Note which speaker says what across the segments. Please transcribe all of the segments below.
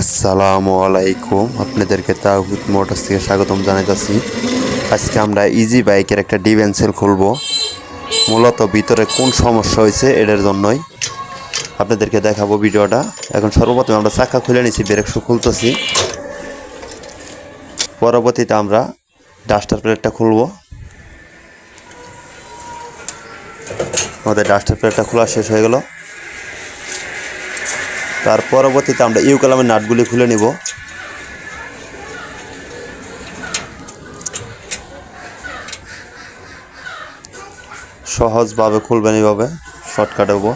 Speaker 1: আসসালামু আলাইকুম। আপনাদেরকে তাহিদ মোটরস থেকে স্বাগতম জানাইতেছি। আজকে আমরা ইজি বাইকের একটা ডিভেন্সেল খুলবো। মূলত ভিতরে কোন সমস্যা হয়েছে এটার জন্যই আপনাদেরকে দেখাবো ভিডিওটা। এখন সর্বপ্রথমে আমরা চাকা খুলে নিছি, ব্রেক শু খুলতেছি। পরবর্তীতে আমরা ডাস্টার প্লেটটা খুলবো। আমাদের ডাস্টার প্লেটটা খোলা শেষ হয়ে গেল। তার পরবর্তীতে আমরা ইউ কলামের নাটগুলি খুলে নিব। সহজভাবে খুলবেন এইভাবে, শর্টকাট হব।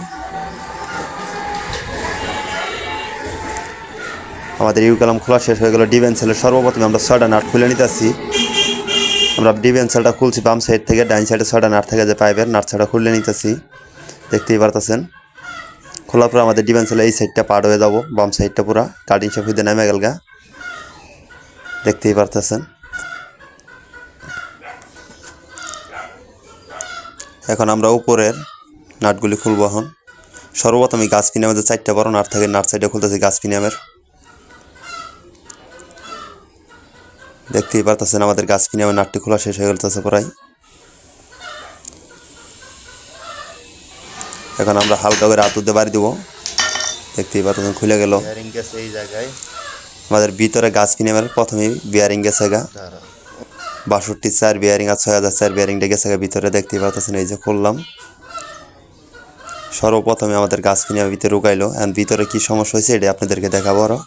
Speaker 1: আমাদের ইউ কলাম খোলা শেষ হয়ে গেল। ডিভেন্সেলের সর্বপ্রথমে আমরা ছয়টা নাট খুলে নিতেছি আমরা ডিভেন্সেলটা খুলছি বাম সাইড থেকে, ডাইন সাইডে ছয়টা নাট থেকে যে পাইবেন নাট ছয়টা খুলে নিতেছি দেখতেই পারতেছেন। খোলার পর আমাদের ডিভেন্সেলের এই সাইডটা পার হয়ে যাব, বাম সাইডটা পুরা। কাটিং হইতে নেমে গেল গা। দেখতেই পারতেছেন। এখন আমরা উপরের নাটগুলি খুলবো এখন। সর্বপ্রথম এই গাছ পিনিয়ামের যে চারটা বড় নাট থাকে, নাট সাইডে খুলতেছি গাছ পিনিয়ামের দেখতেই পারতেছেন আমাদের গাছ পিনিয়ামের নাটটি খোলা শেষ হয়ে গেলতেছে প্রায়। এখন আমরা হালকা করে দিয়ে বাড়ি দেবো। দেখতেই পাচ্ছেন খুলে গেল।
Speaker 2: এই জায়গায়।
Speaker 1: আমাদের ভিতরে গাছ কিনে আমার প্রথমেই বিয়ারিং গেছে গা বাষট্টি চার বিয়ারিং আর ছয় হাজার চার বিয়ারিংটা গেছে গা ভিতরে দেখতেই পাচ্ছেন এই যে খুললাম। সর্বপ্রথমে আমাদের গাছ কিনে ভিতরে রুকাইলো এখন ভিতরে কি সমস্যা হয়েছে এটা আপনাদেরকে দেখাবো আরও।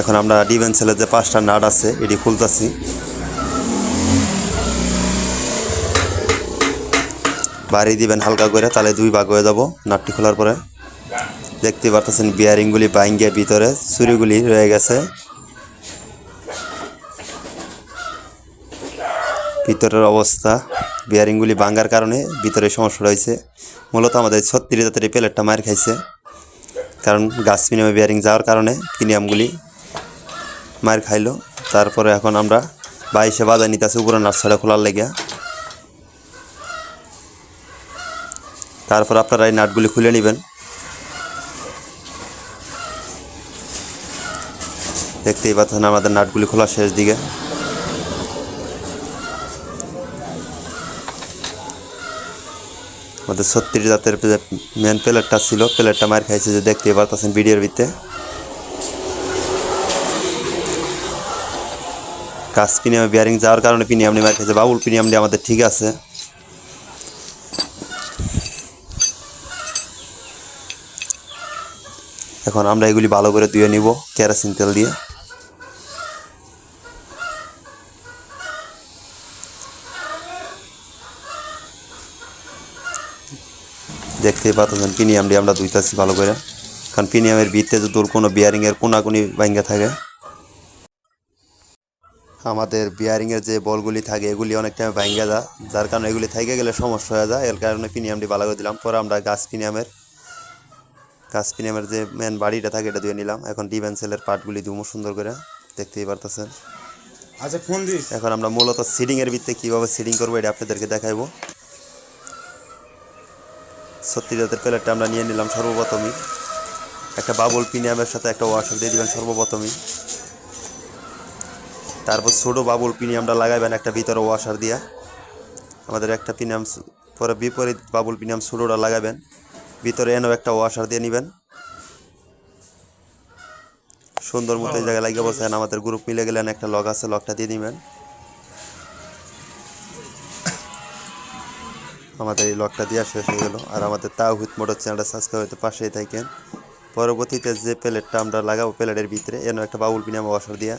Speaker 1: এখন আমরা ডিভেন ডিভেন্সেলের যে পাঁচটা নাট আছে এটি খুলতেছি। বাড়ি দিবেন হালকা করে, তাহলে দুই ভাগ হয়ে যাব নাটটি খোলার পরে। দেখতে পারতেছেন বিয়ারিংগুলি বাইঙ্গে ভিতরে, চুরিগুলি রয়ে গেছে। ভিতরের অবস্থা, বিয়ারিংগুলি ভাঙ্গার কারণে ভিতরে সমস্যা রয়েছে। মূলত আমাদের ছত্রিশ জাতের প্লেটটা মার খাইছে। কারণ গাছ পিনিয়ামে বিয়ারিং যাওয়ার কারণে প্রিমিয়ামগুলি মার খাইলো। তারপরে এখন আমরা বাইশে বাজার নিতে নিতেছি উপরে নার্সারি খোলার লেগে। তারপর আপনারা এই নাটগুলি খুলে নেবেন। দেখতেই পাচ্ছেন আমাদের নাটগুলি খোলা শেষ দিকে। আমাদের ছত্রিশ জাতের যে মেন প্লেটটা ছিল প্লেটটা মার খাইছে যে দেখতেই পারতেছেন ভিডিওর ভিতরে কাজ পিনিয়ামে বিয়ারিং যাওয়ার কারণে পিনিয়ামনি মার খাইছে বাবুল পিনিয়ামনি আমাদের ঠিক আছে। এখন আমরা এগুলি ভালো করে ধুয়ে নিব, কেরাসিন তেল দিয়ে। দেখতেই পাচ্ছেন, পিনিয়াম দিয়ে আমরা ধুইতেছি ভালো করে। কারণ পিনিয়ামের ভিতরে যদি কোনো বিয়ারিংয়ের কোনাকুনি ভাঙ্গা থাকে। আমাদের বিয়ারিংয়ের যে বলগুলি থাকে, এগুলি অনেক টাইম ভাঙ্গা যায়। যার কারণে এগুলি থেকে গেলে সমস্যা হয়ে যায়। এর কারণে পিনিয়ামটি ভালো করে দিলাম। পরে আমরা গাছ পিনিয়ামের গাছ পিনিয়ামের যে মেন বাড়িটা থাকে এটা ধুয়ে নিলাম। এখন ডিভেন্সেলের পার্টগুলি ধুমো সুন্দর করে। দেখতেই পারতেছেন।
Speaker 2: আচ্ছা ফোন দিস।
Speaker 1: এখন আমরা মূলত সিডিংয়ের ভিত্তিতে কীভাবে সিডিং করব এটা আপনাদেরকে দেখাইবো। সত্যি জাতের প্লেটটা আমরা নিয়ে নিলাম সর্বপ্রথমই। একটা বাবুল পিনিয়ামের সাথে একটা ওয়াশার দিয়ে দিবেন সর্বপ্রথমই। তারপর ছোটো বাবুল পিনিয়ামটা লাগাইবেন একটা ভিতরে ওয়াশার দিয়া। আমাদের একটা পিনিয়াম পরে বিপরীত বাবুল পিনিয়াম ছোটোটা লাগাবেন। ভিতরে এনেও একটা ওয়াশার দিয়ে নেবেন। সুন্দর মতো এই জায়গায় লাগিয়ে বসেন। আমাদের গ্রুপ মিলে গেলেন, একটা লগ আছে লকটা দিয়ে দিবেন আমাদের এই লকটা দেওয়া শেষ হয়ে গেল। আর আমাদের তাও তাওহিদ মোটর চ্যানেলটা সাবস্ক্রাইব হতে পাশেই থাকেন। পরবর্তীতে যে প্লেটটা আমরা লাগাবো প্লেটের ভিতরে, এন একটা বাবুল পিনাম ওয়াশার দিয়ে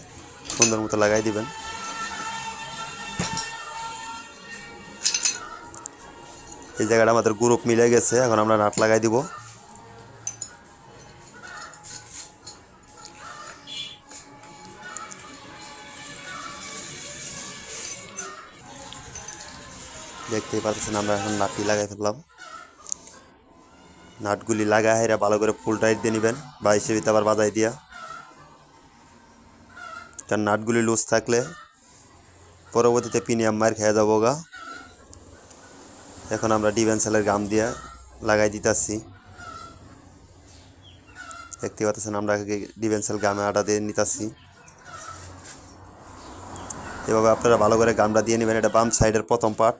Speaker 1: সুন্দর মতো লাগাই দিবেন। এই জায়গাটা আমাদের গ্রুপ মিলে গেছে, এখন আমরা নাট লাগাই দিব। দেখতেই পাচ্ছেন, আমরা এখন নাটটি লাগাই ফেললাম। নাটগুলি লাগাই হেরা ভালো করে ফুল টাইট দিয়ে নেবেন, বা হিসেবে আবার বাজাই দিয়া। কারণ নাটগুলি লুজ থাকলে পরবর্তীতে পিনিয়াম মার খেয়ে যাব গা। এখন আমরা ডিভেন্সেলের গাম দিয়ে লাগাই দিতেছি। দেখতে পাচ্ছেন, আমরা ডিভেন্সেল গামে আটা দিয়ে নিতেছি। এভাবে আপনারা ভালো করে গামটা দিয়ে নেবেন, এটা বাম সাইডের প্রথম পার্ট।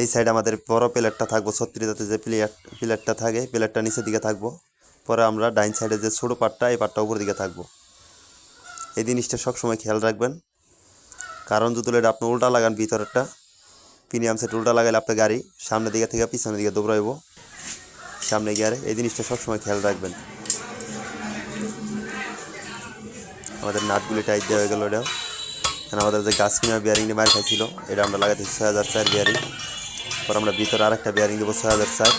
Speaker 1: এই সাইডে আমাদের বড় প্লেটটা থাকব ছত্রিশাতে যে প্লেট প্লেটটা থাকে, প্লেটটা নিচের দিকে থাকব। পরে আমরা ডাইন সাইডে যে ছোটো পার্টটা, এই পার্টটা উপর দিকে থাকব। এই জিনিসটা সবসময় খেয়াল রাখবেন। কারণ যদি এটা আপনি উল্টা লাগান ভিতরেরটা প্রিমিয়াম সেট উল্টা লাগাইলে আপনার গাড়ি সামনের দিকে থেকে পিছনের দিকে দৌড়াইব। সামনে গিয়ারে এই জিনিসটা সবসময় খেয়াল রাখবেন। আমাদের নাটগুলি টাইট দেওয়া হয়ে গেল এটাও। আর আমাদের যে গাছ কিনা বিয়ারিং নিয়ে মার খাইছিল এটা আমরা লাগাইছি ছয় হাজার চার বিয়ারিং পর আমরা ভিতরে আরেকটা বিয়ারিং দেবো ছয় হাজার চার।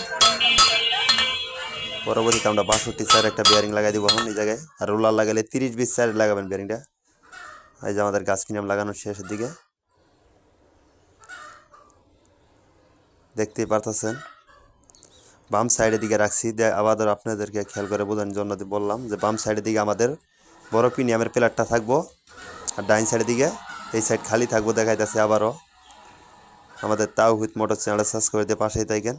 Speaker 1: পরবর্তীতে আমরা বাষট্টি চার একটা বিয়ারিং লাগাই দেবো এখন এই জায়গায়। আর রোলার লাগালে তিরিশ বিশ চার লাগাবেন বিয়ারিংটা এই যে আমাদের গাছ কিনাম লাগানোর শেষের দিকে। দেখতেই পারতেছেন। বাম সাইডের দিকে রাখছি। আবার আপনাদেরকে খেয়াল করে বোঝানোর জন্য বললাম যে, বাম সাইডের দিকে আমাদের বড় প্রিমিয়ামের প্লেয়ারটা থাকব। আর ডাইন সাইডের দিকে এই সাইড খালি থাকব দেখাইতেছে আবারও। আমাদের তাও হুইথ মোটর চ্যানেল সাবস্ক্রাইব দিয়ে পাশেই থাকেন।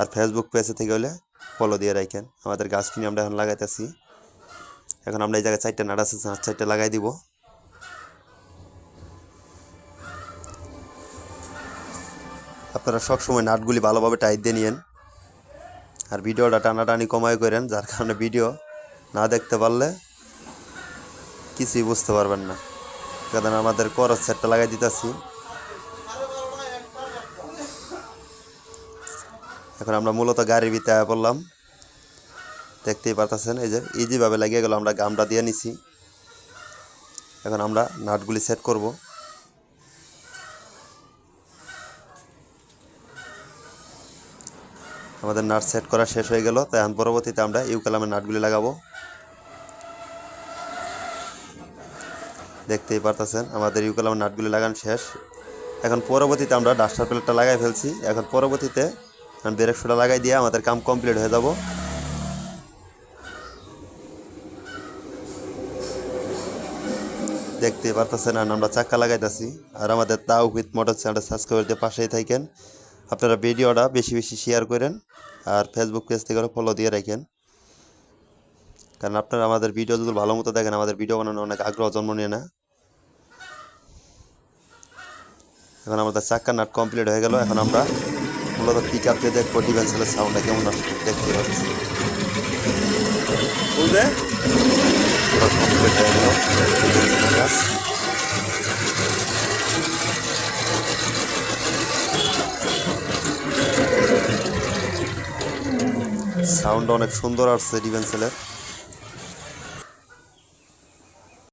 Speaker 1: আর ফেসবুক পেজে থেকে হলে ফলো দিয়ে রাখেন। আমাদের গাছ কিনে আমরা এখন লাগাইতেছি। এখন আমরা এই জায়গায় চারটে নাট আছে, চারটে লাগাই দিব। আপনারা সবসময় নাটগুলি ভালোভাবে টাইট দিয়ে নিয়েন। আর ভিডিওটা টানাটানি কমায় করেন, যার কারণে ভিডিও না দেখতে পারলে কিছুই বুঝতে পারবেন না। কারণ আমাদের করস সেটটা লাগাই দিতেছি। এখন আমরা মূলত গাড়ির ভিতরে পড়লাম। দেখতেই পারতেছেন, এই যে ইজিভাবে লাগিয়ে গেল, আমরা গামটা দিয়ে নিছি। এখন আমরা নাটগুলি সেট করব। আমাদের নাট সেট করা শেষ হয়ে গেল। তাই পরবর্তীতে আমরা ইউকালামের নাটগুলি লাগাবো। দেখতেই পারতেছেন, আমাদের ইউকালামের নাটগুলি লাগানো শেষ। এখন পরবর্তীতে আমরা ডাস্টার প্লেটটা লাগাই ফেলছি। এখন পরবর্তীতে ব্রেক শুটা লাগাই দিয়ে আমাদের কাম কমপ্লিট হয়ে যাব। দেখতে পারতেছেন আর আমরা চাক্কা লাগাইতেছি। আর আমাদের তাও উইথ মোটর চ্যানেলটা সাবস্ক্রাইব দিয়ে পাশেই থাকেন। আপনারা ভিডিওটা বেশি বেশি শেয়ার করেন আর ফেসবুক পেজ থেকে ফলো দিয়ে রাখেন। কারণ আপনারা আমাদের ভিডিও যদি ভালো মতো দেখেন আমাদের ভিডিও বানানো অনেক আগ্রহ জন্ম নিয়ে না। এখন আমাদের চাক্কা নাট কমপ্লিট হয়ে গেল। এখন আমরা মূলত পিক আপ দিয়ে দেখব ডিভেন্সেলের সাউন্ডটা কেমন দেখতে পাচ্ছি। বুঝলে? কমপ্লিট হয়ে গেল। সাউন্ড অনেক সুন্দর আসছে ডিভেন্সেলের